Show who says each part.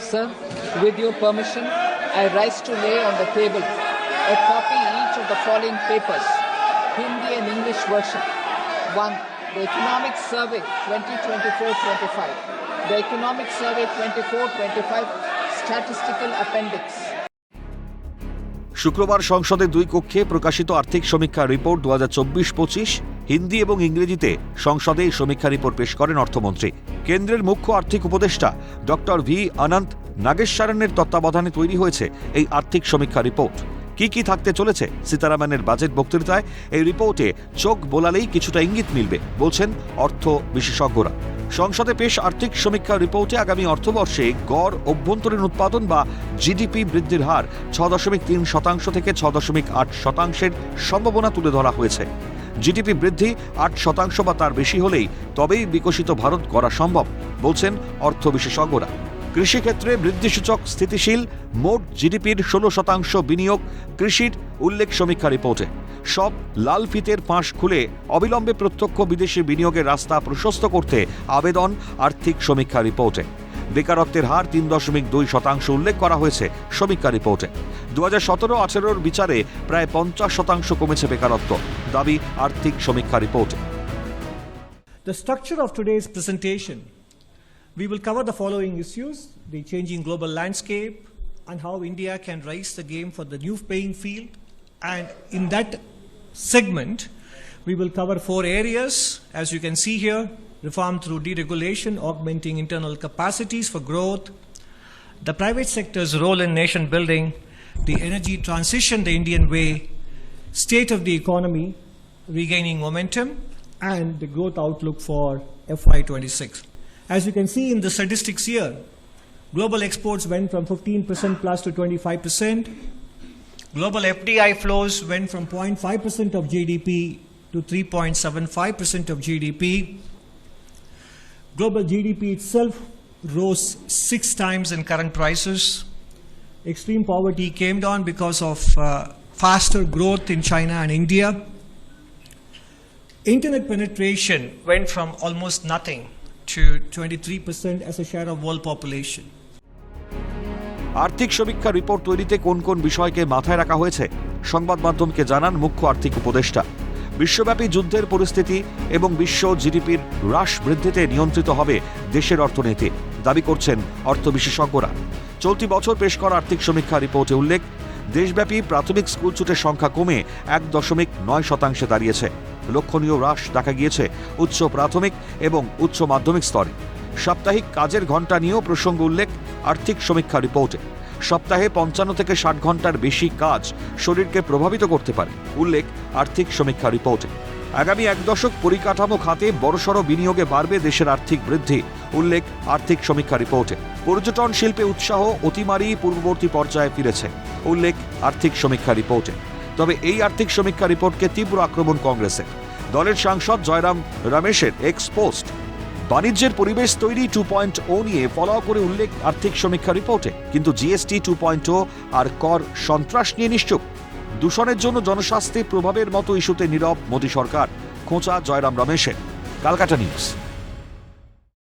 Speaker 1: Sir, with your permission, I rise to lay on the table a copy each of the following papers, Hindi and English version. 1. The Economic Survey 2024-25. The Economic Survey 24-25 Statistical Appendix.
Speaker 2: শুক্রবার সংসদে দুই কক্ষে প্রকাশিত আর্থিক সমীক্ষা report দু হাজার চব্বিশ পঁচিশ হিন্দি এবং ইংরেজিতে সংসদে সমীক্ষা রিপোর্ট পেশ করেন অর্থমন্ত্রী। কেন্দ্রের মুখ্য আর্থিক উপদেষ্টা ডক্টর ভি অনন্ত নাগেশ্বরনের তত্ত্বাবধানে তৈরি হয়েছে এই আর্থিক সমীক্ষা রিপোর্ট। কি কি থাকতে চলেছে সীতারামনের বাজেট বক্তৃতায়, এই রিপোর্টে চোখ বোলালেই কিছুটা ইঙ্গিত মিলবে, বলছেন অর্থ বিশেষজ্ঞরা। সংসদে পেশ আর্থিক সমীক্ষা রিপোর্টে আগামী অর্থবর্ষে গড়, অভ্যন্তরীণ উৎপাদন বা জিডিপি বৃদ্ধির হার ছ দশমিক তিন শতাংশ থেকে ছ দশমিক আট শতাংশের সম্ভাবনা তুলে ধরা হয়েছে। জিডিপি বৃদ্ধি আট শতাংশ বা তার বেশি হলেই তবেই বিকশিত ভারত করা সম্ভব, বলছেন অর্থ বিশেষজ্ঞরা। কৃষিক্ষেত্রে বৃদ্ধিসূচক, স্থিতিশীল, মোট জিডিপির ষোলো শতাংশ বিনিয়োগ, কৃষির উল্লেখ সমীক্ষা রিপোর্টে। সব লাল ফিতের ফাঁস খুলে অবিলম্বে প্রত্যক্ষ বিদেশি বিনিয়োগের রাস্তা প্রশস্ত করতে আবেদন, আর্থিক সমীক্ষা রিপোর্টে। বেকারত্বের হার তিন দশমিক দুই শতাংশ উল্লেখ করা হয়েছে সমীক্ষা রিপোর্টে দু হাজার সতেরো আঠেরোর বিচারে প্রায় পঞ্চাশ শতাংশ কমেছে বেকারত্ব দাবি আর্থিক সমীক্ষা রিপোর্টে
Speaker 3: The structure of today's presentation, we will cover the following issues the changing global landscape and how India can raise the game for the new playing field. And in that segment, we will cover four areas, as you can see here reform through deregulation, augmenting internal capacities for growth, the private sector's role in nation building, the energy transition the Indian way, state of the economy regaining momentum, and the growth outlook for FY26. As you can see in the statistics here, global exports went from 15% plus to 25%. Global FDI flows went from 0.5% of GDP to 3.75% of GDP. Global GDP itself rose six times in current prices. Extreme poverty came down because of uh, faster growth in China and India. Internet penetration went from almost nothing to 23% as a share of world population.
Speaker 2: আর্থিক সমীক্ষা report তৈরিতে কোন কোন বিষয়কে মাথায় রাখা হয়েছে সংবাদ মাধ্যমকে জানান মুখ্য আর্থিক উপদেষ্টা বিশ্বব্যাপী যুদ্ধের পরিস্থিতি এবং বিশ্ব জিডিপির হ্রাস বৃদ্ধিতে নিয়ন্ত্রিত হবে দেশের অর্থনীতি, দাবি করছেন অর্থ বিশেষজ্ঞরা। চলতি বছর পেশ করা আর্থিক সমীক্ষা রিপোর্টে উল্লেখ, দেশব্যাপী প্রাথমিক স্কুল ছুটের সংখ্যা কমে এক দশমিক নয় শতাংশে দাঁড়িয়েছে। লক্ষণীয় হ্রাস দেখা গিয়েছে উচ্চ প্রাথমিক এবং উচ্চ মাধ্যমিক স্তরে। সাপ্তাহিক কাজের ঘণ্টা নিয়েও প্রসঙ্গ উল্লেখ, আর্থিক সমীক্ষা রিপোর্টে। সপ্তাহে পঞ্চান্ন থেকে ষাট ঘণ্টার বেশি কাজ শরীরকে প্রভাবিত করতে পারে, উল্লেখ আর্থিক সমীক্ষা রিপোর্টে। আগামী এক দশক পরিকাঠামো খাতে বড়সড় বিনিয়োগে বাড়বে দেশের আর্থিক বৃদ্ধি, উল্লেখ আর্থিক সমীক্ষা রিপোর্টে। পর্যটন শিল্পে উৎসাহ অতিমারি পূর্ববর্তী পর্যায়ে ফিরেছে, উল্লেখ আর্থিক সমীক্ষা রিপোর্টে। তবে এই আর্থিক সমীক্ষা রিপোর্টকে তীব্র আক্রমণ কংগ্রেসের। দলের সাংসদ জয়রাম রমেশের এক্স পোস্ট বাণিজ্যের পরিবেশ তৈরি টু পয়েন্ট ও নিয়ে ফলো করে উল্লেখ আর্থিক সমীক্ষা রিপোর্টে কিন্তু জিএসটি টু পয়েন্ট ও আর কর সন্ত্রাস নিয়ে নিশ্চুপ। দূষণের জন্য জনস্বাস্থ্যে প্রভাবের মতো ইস্যুতে নীরব মোদী সরকার। খোঁচা জয়রাম রমেশের। কালকাটা নিউজ।